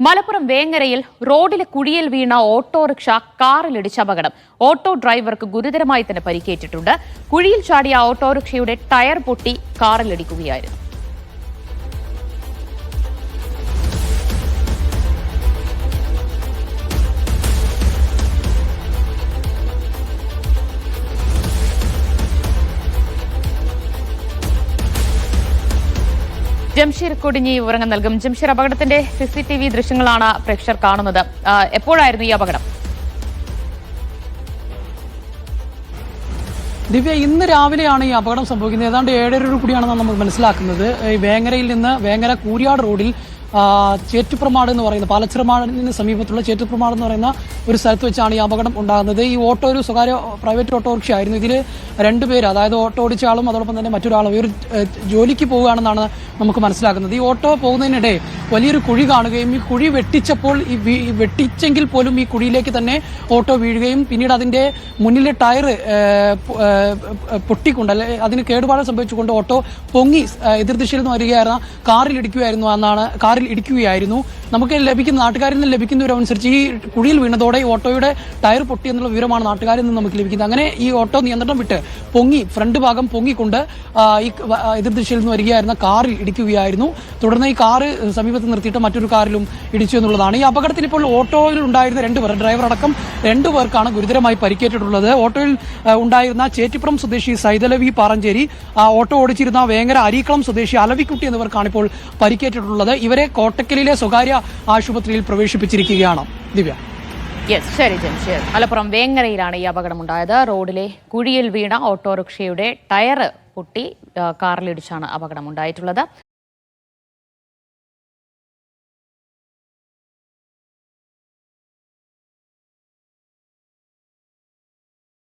മലപ്പുറം വേങ്ങരയിൽ റോഡിലെ കുഴിയിൽ വീണ ഓട്ടോറിക്ഷ കാറിലിടിച്ച അപകടം. ഓട്ടോ ഡ്രൈവർക്ക് ഗുരുതരമായി തന്നെ പരിക്കേറ്റിട്ടുണ്ട്. കുഴിയിൽ ചാടിയ ഓട്ടോറിക്ഷയുടെ ടയർ പൊട്ടി കാറിലിടിക്കുകയായിരുന്നു. ജംഷീർ കൊടിഞ്ഞി വിവരങ്ങൾ നൽകും. ജംഷീർ അപകടത്തിന്റെ സി സി ടി വി ദൃശ്യങ്ങളാണ് പ്രേക്ഷകർ കാണുന്നത്. എപ്പോഴായിരുന്നു ഈ അപകടം? ദിവ്യ ഇന്ന് രാവിലെയാണ് ഈ അപകടം സംഭവിക്കുന്നത്. ഏതാണ്ട് ഏഴരയോട് കൂടിയാണെന്നാണ് നമുക്ക് മനസ്സിലാക്കുന്നത് വേങ്ങരയിൽ നിന്ന് വേങ്ങര കൂരിയാട് റോഡിൽ ചേറ്റുപ്രമാട് എന്ന് പറയുന്ന പാലച്ചിറമാടിന് സമീപത്തുള്ള ചേറ്റുപ്രമാട് എന്ന് പറയുന്ന ഒരു സ്ഥലത്ത് വെച്ചാണ് ഈ അപകടം ഉണ്ടാകുന്നത്. ഈ ഓട്ടോ ഒരു സ്വകാര്യ പ്രൈവറ്റ് ഓട്ടോറിക്ഷ ആയിരുന്നു ഇതിൽ രണ്ടുപേര് അതായത് ഓട്ടോ ഓടിച്ച ആളും അതോടൊപ്പം തന്നെ മറ്റൊരാളും ഈ ഒരു ജോലിക്ക് പോവുകയാണെന്നാണ് നമുക്ക് മനസ്സിലാക്കുന്നത് ഈ ഓട്ടോ പോകുന്നതിനിടെ വലിയൊരു കുഴി കാണുകയും ഈ കുഴി വെട്ടിച്ചപ്പോൾ ഈ വെട്ടിച്ചെങ്കിൽ പോലും ഈ കുഴിയിലേക്ക് തന്നെ ഓട്ടോ വീഴുകയും പിന്നീട് അതിന്റെ മുന്നിലെ ടയർ പൊട്ടിക്കൊണ്ട് അല്ലെ അതിന് കേടുപാട് സംഭവിച്ചുകൊണ്ട് ഓട്ടോ പൊങ്ങി എതിർദിശയിൽ നിന്ന് വരികയായിരുന്ന കാറിൽ ഇടിക്കുകയായിരുന്നു എന്നാണ് കാറിൽ ഇടിക്കുകയായിരുന്നു. നമുക്ക് ലഭിക്കുന്ന നാട്ടുകാരിൽ നിന്ന് ലഭിക്കുന്ന വിവരമനുസരിച്ച് ഈ കുഴിയിൽ വീണതോടെ ഈ ഓട്ടോയുടെ ടയർ പൊട്ടി എന്നുള്ള വിവരമാണ് നാട്ടുകാരിൽ നിന്ന് നമുക്ക് ലഭിക്കുന്നത്. അങ്ങനെ ഈ ഓട്ടോ നിയന്ത്രണം വിട്ട് പൊങ്ങി ഫ്രണ്ട് ഭാഗം പൊങ്ങിക്കൊണ്ട് ഈ എതിർ ദിശയിൽ നിന്ന് വരികയായിരുന്ന കാറിൽ ഇടിക്കുകയായിരുന്നു. തുടർന്ന് ഈ കാറ് സമീപത്ത് നിർത്തിയിട്ട് മറ്റൊരു കാറിലും ഇടിച്ചു എന്നുള്ളതാണ്. ഈ അപകടത്തിൽ ഇപ്പോൾ ഓട്ടോയിൽ ഉണ്ടായിരുന്ന രണ്ടുപേർ ഡ്രൈവർ അടക്കം രണ്ടു പേർക്കാണ് ഗുരുതരമായി പരിക്കേറ്റിട്ടുള്ളത്. ഓട്ടോയിൽ ഉണ്ടായിരുന്ന ചേറ്റിപ്പുറം സ്വദേശി സൈതലവി പാറഞ്ചേരി ഓട്ടോ ഓടിച്ചിരുന്ന വേങ്ങര അരീക്കളം സ്വദേശി അലവിക്കുട്ടി എന്നിവർക്കാണ് ഇപ്പോൾ പരിക്കേറ്റിട്ടുള്ളത്. ഇവരെ കോട്ടക്കലിലെ സ്വകാര്യ ആശുപത്രിയിൽ പ്രവേശിപ്പിച്ചിരിക്കുകയാണ്. ദിവ്യ. യെസ് ശരി ജംഷീർ മലപ്പുറം വേങ്ങരയിലാണ് ഈ അപകടമുണ്ടായത് റോഡിലെ കുഴിയിൽ വീണ ഓട്ടോറിക്ഷയുടെ ടയർ പൊട്ടി കാറിലിടിച്ചാണ് അപകടമുണ്ടായിട്ടുള്ളത്